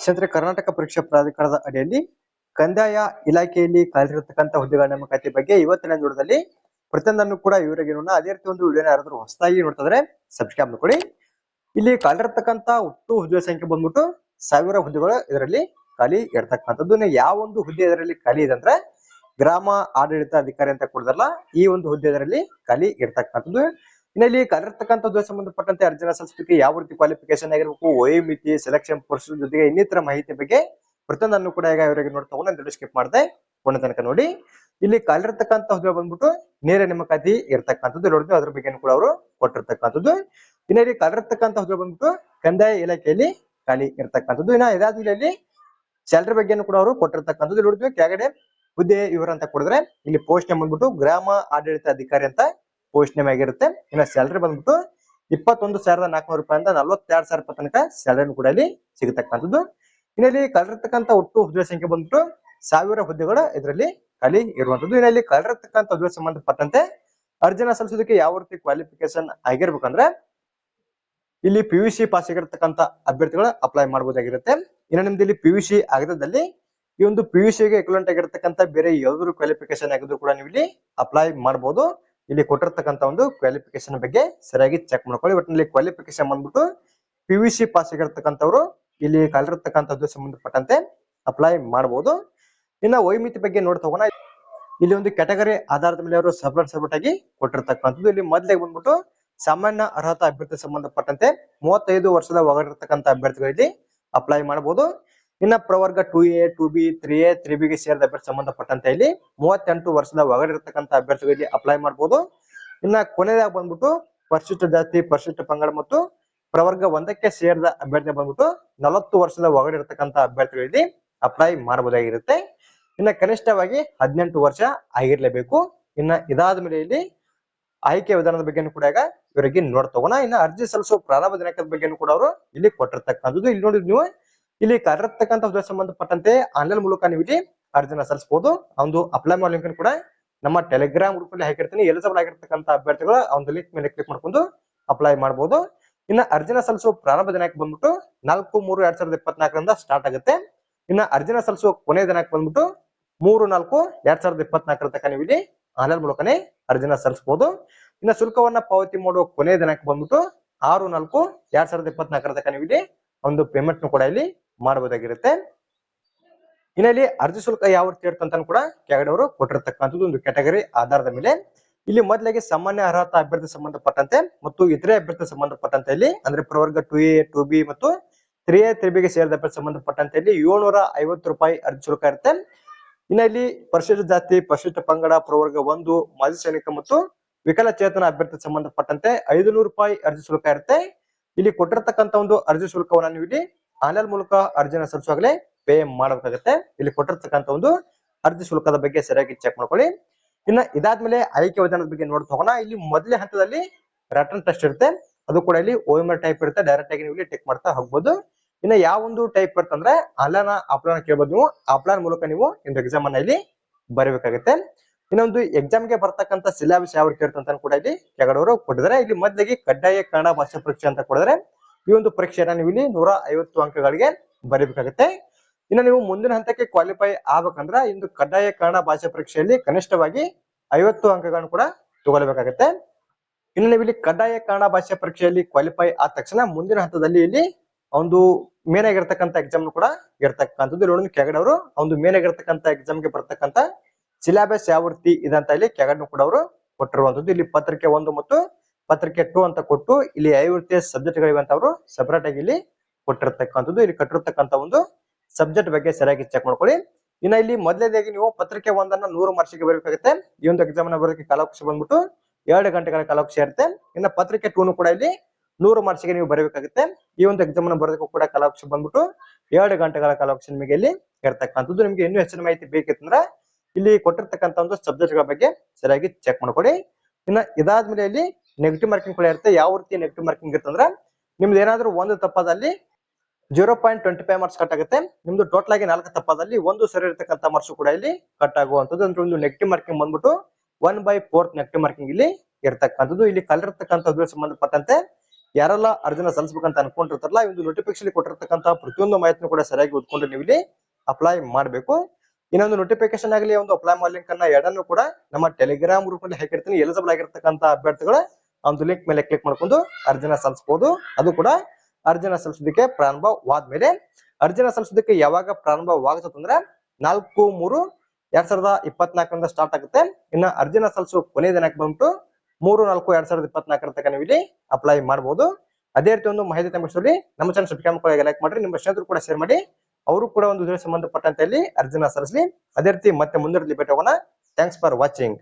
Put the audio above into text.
ಕ್ಷೇತ್ರ ಕರ್ನಾಟಕ ಪರೀಕ್ಷಾ ಪ್ರಾಧಿಕಾರದ ಅಡಿಯಲ್ಲಿ ಕಂದಾಯ ಇಲಾಖೆಯಲ್ಲಿ ಖಾಲಿರತಕ್ಕಂತ ಹುದ್ದೆಗಳ ನೇಮಕಾತಿ ಬಗ್ಗೆ ಇವತ್ತಿನ ದಿನದಲ್ಲಿ ಪ್ರತಿಯೊಂದನ್ನು ಕೂಡ ಇವರಿಗೆ ನೋಡೋಣ. ಅದೇ ರೀತಿ ಒಂದು ವಿಡಿಯೋನ ಯಾರಾದ್ರೂ ಹೊಸದಾಗಿ ನೋಡ್ತಿದ್ರೆ ಸಬ್ಸ್ಕ್ರೈಬ್ ಮಾಡ್ಕೊಳ್ಳಿ ಇಲ್ಲಿ ಕಾಲಿರತಕ್ಕಂತ ಒಟ್ಟು ಹುದ್ದೆ ಸಂಖ್ಯೆ ಬಂದ್ಬಿಟ್ಟು ಸಾವಿರ ಹುದ್ದೆಗಳು ಇದರಲ್ಲಿ ಖಾಲಿ ಇರ್ತಕ್ಕಂಥದ್ದು. ಯಾವ ಒಂದು ಹುದ್ದೆ ಇದರಲ್ಲಿ ಖಾಲಿ ಇದೆ ಅಂದ್ರೆ ಗ್ರಾಮ ಆಡಳಿತ ಅಧಿಕಾರಿ ಅಂತ ಕೊಡದಲ್ಲ ಈ ಒಂದು ಹುದ್ದೆ ಇದರಲ್ಲಿ ಖಾಲಿ ಇರ್ತಕ್ಕಂಥದ್ದು. ಇನ್ನು ಇಲ್ಲಿ ಸಂಬಂಧಪಟ್ಟಂತೆ ಅರ್ಜಿನ ಸಲ್ಲಿಸಲಿಕ್ಕೆ ಯಾವ ರೀತಿ ಕ್ವಾಲಿಫಿಕೇಶನ್ ಆಗಿರ್ಬೇಕು ವಯೋಮಿತಿ ಸೆಲೆಕ್ಷನ್ ಪ್ರೊಸೀಜರ್ ಜೊತೆಗೆ ಇನ್ನಿತರ ಮಾಹಿತಿ ಬಗ್ಗೆ ಪ್ರತಿಯೊಂದನ್ನು ಕೂಡ ಈಗ ಇವರಿಗೆ ನೋಡ್ತಾ ಹೋಗೋಣ. ನಾನು ಸ್ಕಿಪ್ ಮಾಡಿದೆ ಕೊನೆ ತನಕ ನೋಡಿ. ಇಲ್ಲಿ ಖಾಲಿರ್ತಕ್ಕಂಥ ಹುದ್ದೆ ಬಂದ್ಬಿಟ್ಟು ನೇರ ನೇಮಕಾತಿ ಇರ್ತಕ್ಕಂಥದ್ದು ನೋಡಿದ್ವಿ. ಅದ್ರ ಬಗ್ಗೆ ಕೂಡ ಅವರು ಕೊಟ್ಟಿರ್ತಕ್ಕಂಥದ್ದು. ಇನ್ನು ಇಲ್ಲಿ ಖಾಲಿರ್ತಕ್ಕಂಥ ಹುದ್ದೆ ಬಂದ್ಬಿಟ್ಟು ಕಂದಾಯ ಇಲಾಖೆಯಲ್ಲಿ ಖಾಲಿ ಇರ್ತಕ್ಕಂಥದ್ದು. ಇನ್ನ ಇದಾದ ಇಲ್ಲಿ ಸ್ಯಾಲರಿ ಬಗ್ಗೆನೂ ಕೂಡ ಅವರು ಕೊಟ್ಟಿರ್ತಕ್ಕಂಥದ್ದು ನೋಡಿದ್ವಿ. ಕೆಳಗಡೆ ಹುದ್ದೆ ವಿವರ ಅಂತ ಕೊಡಿದ್ರೆ ಇಲ್ಲಿ ಪೋಸ್ಟ್ ಬಂದ್ಬಿಟ್ಟು ಗ್ರಾಮ ಆಡಳಿತ ಅಧಿಕಾರಿ ಅಂತ ಪೋಸ್ಟ್ ನೇಮ್ ಆಗಿರುತ್ತೆ ಇನ್ನ ಸ್ಯಾಲರಿ ಬಂದ್ಬಿಟ್ಟು ಇಪ್ಪತ್ತೊಂದು ಸಾವಿರದ ನಾಲ್ಕುನೂರು ರೂಪಾಯಿಂದ ನಲವತ್ತೆರಡು ಸಾವಿರ ರೂಪಾಯಿ ತನಕ ಸ್ಯಾಲರಿ ಕೂಡ ಇಲ್ಲಿ ಸಿಗತಕ್ಕಂಥದ್ದು. ಇನ್ನಲ್ಲಿ ಕಳೆದಿರ್ತಕ್ಕಂಥ ಒಟ್ಟು ಹುದ್ದೆ ಸಂಖ್ಯೆ ಬಂದ್ಬಿಟ್ಟು ಸಾವಿರ ಹುದ್ದೆಗಳು ಇದರಲ್ಲಿ ಖಾಲಿ ಇರುವಂತದ್ದು ಇನ್ನಲ್ಲಿ ಕಳೆದಿರ್ತಕ್ಕಂಥ ಹುದ್ದೆ ಸಂಬಂಧಪಟ್ಟಂತೆ ಅರ್ಜಿನ ಸಲ್ಲಿಸೋದಕ್ಕೆ ಯಾವ ರೀತಿ ಕ್ವಾಲಿಫಿಕೇಶನ್ ಆಗಿರ್ಬೇಕಂದ್ರೆ ಇಲ್ಲಿ ಪಿ ಯು ಸಿ ಪಾಸ್ ಆಗಿರ್ತಕ್ಕಂಥ ಅಭ್ಯರ್ಥಿಗಳು ಅಪ್ಲೈ ಮಾಡಬಹುದಾಗಿರುತ್ತೆ ಇನ್ನು ನಿಮ್ದು ಇಲ್ಲಿ ಪಿ ಯು ಸಿ ಆಗದಲ್ಲಿ ಈ ಒಂದು ಪಿ ಯು ಸಿಗೆ ಎಕ್ವಲೆಂಟ್ ಆಗಿರ್ತಕ್ಕಂಥ ಬೇರೆ ಯಾವ್ದಾದ್ರು ಕ್ವಾಲಿಫಿಕೇಶನ್ ಆಗಿದ್ರು ಕೂಡ ನೀವು ಇಲ್ಲಿ ಅಪ್ಲೈ ಮಾಡಬಹುದು ಇಲ್ಲಿ ಕೊಟ್ಟಿರ್ತಕ್ಕಂಥ ಒಂದು ಕ್ವಾಲಿಫಿಕೇಶನ್ ಬಗ್ಗೆ ಸರಿಯಾಗಿ ಚೆಕ್ ಮಾಡ್ಕೊಳ್ಳಿ. ಒಟ್ಟಿನಲ್ಲಿ ಕ್ವಾಲಿಫಿಕೇಶನ್ ಬಂದ್ಬಿಟ್ಟು ಪಿ ಯು ಸಿ ಪಾಸ್ ಆಗಿರ್ತಕ್ಕಂಥವ್ರು ಇಲ್ಲಿ ಕಲಿರ್ತಕ್ಕಂಥದ್ದು ಸಂಬಂಧಪಟ್ಟಂತೆ ಅಪ್ಲೈ ಮಾಡಬಹುದು ಇನ್ನ ವೈಮಿತಿ ಬಗ್ಗೆ ನೋಡ್ತಾ ಹೋಗೋಣ. ಇಲ್ಲಿ ಒಂದು ಕ್ಯಾಟಗರಿ ಆಧಾರದ ಮೇಲೆ ಅವರು ಸಪರೇಟ್ ಸಪರೇಟ್ ಆಗಿ ಕೊಟ್ಟಿರ್ತಕ್ಕಂಥದ್ದು. ಇಲ್ಲಿ ಮೊದಲಿಗೆ ಬಂದ್ಬಿಟ್ಟು ಸಾಮಾನ್ಯ ಅರ್ಹತಾ ಅಭ್ಯರ್ಥಿ ಸಂಬಂಧಪಟ್ಟಂತೆ ಮೂವತ್ತೈದು ವರ್ಷದ ಒಳಗಿರ್ತಕ್ಕಂಥ ಅಭ್ಯರ್ಥಿಗಳಲ್ಲಿ ಅಪ್ಲೈ ಮಾಡಬಹುದು ಇನ್ನ ಪ್ರವರ್ಗ two A two B three A three ಬಿಗೆ ಸೇರಿದ ಅಭ್ಯರ್ಥಿ ಸಂಬಂಧಪಟ್ಟಂತೆ ಇಲ್ಲಿ ಮೂವತ್ತೆಂಟು ವರ್ಷದ ಒಳಗಿರ್ತಕ್ಕಂಥ ಅಭ್ಯರ್ಥಿಗಳಿಗೆ ಅಪ್ಲೈ ಮಾಡಬಹುದು ಇನ್ನ ಕೊನೆಯದಾಗಿ ಬಂದ್ಬಿಟ್ಟು ಪರಿಶಿಷ್ಟ ಜಾತಿ, ಪರಿಶಿಷ್ಟ ಪಂಗಡ ಮತ್ತು ಪ್ರವರ್ಗ ಒಂದಕ್ಕೆ ಸೇರಿದ ಅಭ್ಯರ್ಥಿ ಬಂದ್ಬಿಟ್ಟು ನಲವತ್ತು ವರ್ಷದ ಒಳಗಿರ್ತಕ್ಕಂಥ ಅಭ್ಯರ್ಥಿಗಳಿಗೆ ಅಪ್ಲೈ ಮಾಡಬಹುದಾಗಿರುತ್ತೆ. ಇನ್ನ ಕನಿಷ್ಠವಾಗಿ ಹದಿನೆಂಟು ವರ್ಷ ಆಗಿರ್ಲೇಬೇಕು. ಇನ್ನ ಇದಾದ ಮೇಲೆ ಇಲ್ಲಿ ಆಯ್ಕೆ ವಿಧಾನದ ಬಗ್ಗೆನೂ ಕೂಡ ಈಗ ಇವರಿಗೆ ನೋಡ್ತಗೋಣ ಇನ್ನ ಅರ್ಜಿ ಸಲ್ಲಿಸುವ ಪ್ರಾರಂಭ ದಿನಾಂಕದ ಬಗ್ಗೆನೂ ಕೂಡ ಅವರು ಇಲ್ಲಿ ಕೊಟ್ಟಿರ್ತಕ್ಕಂಥದ್ದು. ಇಲ್ಲಿ ನೋಡಿದ್ ನೀವು ಇಲ್ಲಿ ಕರೆತಕ್ಕಂತ ಹುದ್ದೆ ಸಂಬಂಧಪಟ್ಟಂತೆ ಆನ್ಲೈನ್ ಮೂಲಕ ನೀವು ಇಲ್ಲಿ ಅರ್ಜಿನ ಸಲ್ಲಿಸಬಹುದು. ಒಂದು ಅಪ್ಲೈ ಮಾಡೋ ಲಿಂಕ್ ಕೂಡ ನಮ್ಮ ಟೆಲಿಗ್ರಾಮ್ ಗ್ರೂಪ್ ಅಲ್ಲಿ ಹಾಕಿರ್ತೀನಿ. ಎಲಿಜಿಬಲ್ ಆಗಿರ್ತಕ್ಕಂಥ ಅಭ್ಯರ್ಥಿಗಳು ಒಂದು ಲಿಂಕ್ ಮೇಲೆ ಕ್ಲಿಕ್ ಮಾಡ್ಕೊಂಡು ಅಪ್ಲೈ ಮಾಡಬಹುದು. ಇನ್ನ ಅರ್ಜಿನ ಸಲ್ಲಿಸುವ ಪ್ರಾರಂಭ ದಿನಾಂಕ ಬಂದ್ಬಿಟ್ಟು ನಾಲ್ಕು, ಮೂರು, ಎರಡ್ ಸಾವಿರದ ಇಪ್ಪತ್ನಾಲ್ಕರಿಂದ ಸ್ಟಾರ್ಟ್ ಆಗುತ್ತೆ. ಇನ್ನ ಅರ್ಜಿನ ಸಲ್ಲಿಸುವ ಕೊನೆಯ ದಿನಾಂಕ ಬಂದ್ಬಿಟ್ಟು ಮೂರು, ನಾಲ್ಕು, ಎರಡ್ ಸಾವಿರದ ಇಪ್ಪತ್ನಾಲ್ಕರ ತನಕ ನೀವು ಇಲ್ಲಿ ಆನ್ಲೈನ್ ಮೂಲಕನೇ ಅರ್ಜಿನ ಸಲ್ಲಿಸಬಹುದು. ಇನ್ನ ಶುಲ್ಕವನ್ನ ಪಾವತಿ ಮಾಡುವ ಕೊನೆಯ ದಿನಾಂಕ ಬಂದ್ಬಿಟ್ಟು ಆರು, ನಾಲ್ಕು, ಎರಡ್ ಸಾವಿರದ ಇಪ್ಪತ್ನಾಲ್ಕರ ತನಕ ನೀವು ಇಲ್ಲಿ ಒಂದು ಪೇಮೆಂಟ್ ಕೂಡ ಇಲ್ಲಿ ಮಾಡಬಹುದಾಗಿರುತ್ತೆ ಇನ್ನಲ್ಲಿ ಅರ್ಜಿ ಶುಲ್ಕ ಯಾವ ರೀತಿ ಇರ್ತಂತ ಕೂಡ ಕೆಳಗಡೆ ಅವರು ಕೊಟ್ಟಿರ್ತಕ್ಕಂಥದ್ದು ಒಂದು ಕ್ಯಾಟಗರಿ ಆಧಾರದ ಮೇಲೆ. ಇಲ್ಲಿ ಮೊದಲಿಗೆ ಸಾಮಾನ್ಯ ಅರ್ಹತಾ ಅಭ್ಯರ್ಥಿ ಸಂಬಂಧಪಟ್ಟಂತೆ ಮತ್ತು ಇತರೆ ಅಭ್ಯರ್ಥಿ ಸಂಬಂಧಪಟ್ಟಂತೆ ಇಲ್ಲಿ ಅಂದ್ರೆ ಪ್ರವರ್ಗ ಟು ಎ ಟು ಬಿ ಮತ್ತು ತ್ರೀ ಎ ತ್ರೀ ಬಿಗೆ ಸೇರಿದ ಅಭ್ಯರ್ಥಿ ಸಂಬಂಧಪಟ್ಟಂತೆ ಇಲ್ಲಿ ಏಳ್ನೂರ ಐವತ್ತು ರೂಪಾಯಿ ಅರ್ಜಿ ಶುಲ್ಕ ಇರುತ್ತೆ. ಇನ್ನ ಇಲ್ಲಿ ಪರಿಶಿಷ್ಟ ಜಾತಿ, ಪರಿಶಿಷ್ಟ ಪಂಗಡ, ಪ್ರವರ್ಗ ಒಂದು, ಮಾಜಿ ಸೈನಿಕ ಮತ್ತು ವಿಕಲಚೇತನ ಅಭ್ಯರ್ಥಿ ಸಂಬಂಧಪಟ್ಟಂತೆ ಐದು ನೂರು ರೂಪಾಯಿ ಅರ್ಜಿ ಶುಲ್ಕ ಇರುತ್ತೆ. ಇಲ್ಲಿ ಕೊಟ್ಟಿರ್ತಕ್ಕಂಥ ಒಂದು ಅರ್ಜಿ ಶುಲ್ಕವನ್ನು ನೀವು ಇಲ್ಲಿ ಆನ್ಲೈನ್ ಮೂಲಕ ಅರ್ಜಿನ ಸಲ್ಲಿಸುವಾಗಲೇ ಪೇ ಮಾಡಬೇಕಾಗುತ್ತೆ. ಇಲ್ಲಿ ಕೊಟ್ಟಿರ್ತಕ್ಕಂಥ ಒಂದು ಅರ್ಜಿ ಶುಲ್ಕದ ಬಗ್ಗೆ ಸರಿಯಾಗಿ ಚೆಕ್ ಮಾಡ್ಕೊಳ್ಳಿ. ಇನ್ನ ಇದಾದ್ಮೇಲೆ ಆಯ್ಕೆ ವಿಧಾನದ ಬಗ್ಗೆ ನೋಡ್ತಾ ಹೋಗೋಣ. ಇಲ್ಲಿ ಮೊದಲೇ ಹಂತದಲ್ಲಿ ರಿಟರ್ನ್ ಟೆಸ್ಟ್ ಇರುತ್ತೆ. ಅದು ಕೂಡ ಇಲ್ಲಿ ಓಎಂಆರ್ ಟೈಪ್ ಇರುತ್ತೆ. ಡೈರೆಕ್ಟ್ ಆಗಿ ನೀವು ಇಲ್ಲಿ ಟೆಕ್ ಮಾಡ್ತಾ ಹೋಗ್ಬೋದು. ಇನ್ನ ಯಾವ ಒಂದು ಟೈಪ್ ಬರ್ತಂದ್ರೆ ಆನ್ಲೈನ್ ಆಫ್ಲೈನ್ ಕೇಳ್ಬೋದು ನೀವು. ಆಫ್ಲೈನ್ ಮೂಲಕ ನೀವು ನಿಮ್ದು ಎಕ್ಸಾಮ್ ಅನ್ನ ಇಲ್ಲಿ ಬರೀಬೇಕಾಗುತ್ತೆ. ಇನ್ನೊಂದು ಎಕ್ಸಾಮ್ಗೆ ಬರ್ತಕ್ಕಂಥ ಸಿಲೆಬಸ್ ಯಾವ ರೀತಿ ಇರುತ್ತೆ ಅಂತ ಕೂಡ ಇಲ್ಲಿ ಕೆಳಗಡೆ ಕೊಟ್ಟಿದ್ದಾರೆ. ಇಲ್ಲಿ ಮೊದಲಿಗೆ ಕಡ್ಡಾಯ ಕನ್ನಡ ಭಾಷಾ ಪರೀಕ್ಷೆ ಅಂತ ಕೊಡಿದ್ರೆ ಈ ಒಂದು ಪರೀಕ್ಷೆಯನ್ನ ನೀವು ಇಲ್ಲಿ ನೂರ ಐವತ್ತು ಅಂಕಗಳಿಗೆ ಬರೀಬೇಕಾಗುತ್ತೆ. ಇನ್ನು ನೀವು ಮುಂದಿನ ಹಂತಕ್ಕೆ ಕ್ವಾಲಿಫೈ ಆಗ್ಬೇಕಂದ್ರ ಇಂದು ಕಡ್ಡಾಯ ಕನ್ನಡ ಭಾಷಾ ಪರೀಕ್ಷೆಯಲ್ಲಿ ಕನಿಷ್ಠವಾಗಿ ಐವತ್ತು ಅಂಕಗಳನ್ನು ಕೂಡ ತಗೊಳ್ಬೇಕಾಗತ್ತೆ. ಇನ್ನು ನೀವು ಇಲ್ಲಿ ಕಡ್ಡಾಯ ಕನ್ನಡ ಭಾಷೆ ಪರೀಕ್ಷೆಯಲ್ಲಿ ಕ್ವಾಲಿಫೈ ಆದ ತಕ್ಷಣ ಮುಂದಿನ ಹಂತದಲ್ಲಿ ಇಲ್ಲಿ ಒಂದು ಮೇನ್ ಆಗಿರ್ತಕ್ಕಂಥ ಎಕ್ಸಾಮ್ ಕೂಡ ಇರ್ತಕ್ಕಂಥದ್ದು. ಇಲ್ಲಿ ಕೆಗಡ್ ಅವರು ಒಂದು ಮೇನ್ ಆಗಿರ್ತಕ್ಕಂಥ ಎಕ್ಸಾಮ್ಗೆ ಬರ್ತಕ್ಕಂಥ ಸಿಲೆಬಸ್ ಯಾವ ರೀತಿ ಇದೆ ಅಂತ ಇಲ್ಲಿ ಕೆಗಡ್ನು ಕೂಡ ಅವರು ಕೊಟ್ಟಿರುವಂತದ್ದು ಇಲ್ಲಿ ಪತ್ರಿಕೆ ಒಂದು ಮತ್ತು ಪತ್ರಿಕೆ ಟು ಅಂತ ಕೊಟ್ಟು ಇಲ್ಲಿ ಐವೃತ್ತಿಯ ಸಬ್ಜೆಕ್ಟ್ ಅಂತ ಅವರು ಸಪರೇಟ್ ಆಗಿ ಇಲ್ಲಿ ಕೊಟ್ಟಿರ್ತಕ್ಕಂಥದ್ದು. ಇಲ್ಲಿ ಕಟ್ಟಿರ್ತಕ್ಕಂಥ ಒಂದು ಸಬ್ಜೆಕ್ಟ್ ಬಗ್ಗೆ ಸರಿಯಾಗಿ ಚೆಕ್ ಮಾಡ್ಕೊಳ್ಳಿ. ಇನ್ನ ಇಲ್ಲಿ ಮೊದಲನೇದಾಗಿ ನೀವು ಪತ್ರಿಕೆ ಒಂದನ್ನ ನೂರು ಮಾರ್ಕ್ಸ್ಗೆ ಬರಬೇಕಾಗುತ್ತೆ. ಈ ಒಂದು ಎಕ್ಸಾಮ್ನ ಬರೋದಕ್ಕೆ ಕಾಲಾವಕಾಶ ಬಂದ್ಬಿಟ್ಟು ಎರಡು ಗಂಟೆಗಳ ಕಾಲಾವಕಾಶ ಇರುತ್ತೆ. ಇನ್ನ ಪತ್ರಿಕೆ ಟೂನು ಕೂಡ ಇಲ್ಲಿ ನೂರು ಮಾರ್ಕ್ಸ್ಗೆ ನೀವು ಬರಬೇಕಾಗುತ್ತೆ. ಈ ಒಂದು ಎಕ್ಸಾಮ್ನ ಬರೋದಕ್ಕೂ ಕೂಡ ಕಾಲಾವಕಾಶ ಬಂದ್ಬಿಟ್ಟು ಎರಡು ಗಂಟೆಗಳ ಕಾಲಾವಕಾಶ ನಿಮಗೆ ಇಲ್ಲಿ ಇರ್ತಕ್ಕಂಥದ್ದು. ನಿಮ್ಗೆ ಇನ್ನೂ ಹೆಚ್ಚಿನ ಮಾಹಿತಿ ಬೇಕಿತ್ತಂದ್ರೆ ಇಲ್ಲಿ ಕೊಟ್ಟಿರ್ತಕ್ಕಂಥ ಒಂದು ಸಬ್ಜೆಕ್ಟ್ಗಳ ಬಗ್ಗೆ ಸರಿಯಾಗಿ ಚೆಕ್ ಮಾಡ್ಕೊಳ್ಳಿ. ಇನ್ನ ಇದಾದ್ಮೇಲೆ ಇಲ್ಲಿ ನೆಗೆಟಿವ್ ಮಾರ್ಕಿಂಗ್ ಕೂಡ ಇರುತ್ತೆ, ಯಾವ ರೀತಿ ನೆಗೆಟಿವ್ ಮಾರ್ಕಿಂಗ್ ಇರ್ತಂದ್ರೆ ನಿಮ್ದು ಏನಾದ್ರು ಒಂದು ತಪ್ಪದಲ್ಲಿ zero point twenty five marks cut ಆಗುತ್ತೆ. ನಿಮ್ದು ಟೋಟಲ್ ಆಗಿ ನಾಲ್ಕು ತಪ್ಪದಲ್ಲಿ ಒಂದು ಸರಿ ಇರತಕ್ಕಂಥ ಮಾರ್ಕ್ಸ್ ಕೂಡ ಇಲ್ಲಿ ಕಟ್ ಆಗುವಂತದ್ದು ಅಂದ್ರೆ ಒಂದು ನೆಗೆಟಿವ್ ಮಾರ್ಕಿಂಗ್ ಬಂದ್ಬಿಟ್ಟು one by fourth negative marking ಇಲ್ಲಿ ಇರ್ತಕ್ಕಂಥದ್ದು. ಇಲ್ಲಿ ಕಲಿರ್ತಕ್ಕಂಥದ್ದು ಸಂಬಂಧಪಟ್ಟಂತೆ ಯಾರೆಲ್ಲ ಅರ್ಜಿನ ಸಲ್ಲಿಸಬೇಕಂತ ಅನ್ಕೊಂಡಿರ್ತಾರಲ್ಲ ಒಂದು ನೋಟಿಫಿಕೇಶನ್ ಕೊಟ್ಟಿರ್ತಕ್ಕಂಥ ಪ್ರತಿಯೊಂದು ಮಾಹಿತಿನೂ ಕೂಡ ಸರಿಯಾಗಿ ಓದ್ಕೊಂಡು ನೀವು ಇಲ್ಲಿ ಅಪ್ಲೈ ಮಾಡಬೇಕು. ಇನ್ನೊಂದು ನೋಟಿಫಿಕೇಶನ್ ಆಗಲಿ, ಒಂದು ಅಪ್ಲೈ ಮಾಡ್ಲಿಂಕ್ ಅನ್ನ ಎರಡನ್ನು ಕೂಡ ನಮ್ಮ ಟೆಲಿಗ್ರಾಮ್ ಗ್ರೂಪ್ ಅಲ್ಲಿ ಹಾಕಿರ್ತೀನಿ. ಎಲಿಜಿಬಲ್ ಆಗಿರ್ತಕ್ಕಂಥ ಅಭ್ಯರ್ಥಿಗಳ ಒಂದು ಲಿಂಕ್ ಮೇಲೆ ಕ್ಲಿಕ್ ಮಾಡ್ಕೊಂಡು ಅರ್ಜಿನ ಸಲ್ಲಿಸಬಹುದು ಅದು ಕೂಡ ಅರ್ಜಿನ ಸಲ್ಲಿಸೋದಕ್ಕೆ ಪ್ರಾರಂಭವಾದ್ಮೇಲೆ ಅರ್ಜಿನ ಸಲ್ಲಿಸೋದಕ್ಕೆ ಯಾವಾಗ ಪ್ರಾರಂಭವಾಗುತ್ತಂದ್ರೆ ನಾಲ್ಕು ಮೂರು ಎರಡ್ ಸಾವಿರದ ಇಪ್ಪತ್ನಾಲ್ಕರಿಂದ ಸ್ಟಾರ್ಟ್ ಆಗುತ್ತೆ. ಇನ್ನ ಅರ್ಜಿನ ಸಲ್ಲಿಸೋ ಕೊನೆ ದಿನಕ್ಕೆ ಬಂದ್ಬಿಟ್ಟು ಮೂರು ನಾಲ್ಕು ಎರಡ್ ಸಾವಿರದ ಇಪ್ಪತ್ನಾಲ್ಕರ ತನಕ ನೀವು ಇಲ್ಲಿ ಅಪ್ಲೈ ಮಾಡಬಹುದು ಅದೇ ರೀತಿ ಒಂದು ಮಾಹಿತಿ ತಪ್ಪಿಸಲಿ ನಮ್ಮ ಚಾನಲ್ ಸಬ್ಸ್ಕ್ರೈಬ್ ಕೂಡ ಲೈಕ್ ಮಾಡಿ ನಿಮ್ಮ ಸ್ನೇಹಿತರು ಕೂಡ ಶೇರ್ ಮಾಡಿ. ಅವರು ಕೂಡ ಒಂದು ಸಂಬಂಧಪಟ್ಟಂತೆ ಇಲ್ಲಿ ಅರ್ಜಿನ ಸಲ್ಲಿಸಲಿ. ಅದೇ ರೀತಿ ಮತ್ತೆ ಮುಂದಿನ ಭೇಟಿ ಹೋಗೋಣ ಥ್ಯಾಂಕ್ಸ್ ಫಾರ್ ವಾಚಿಂಗ್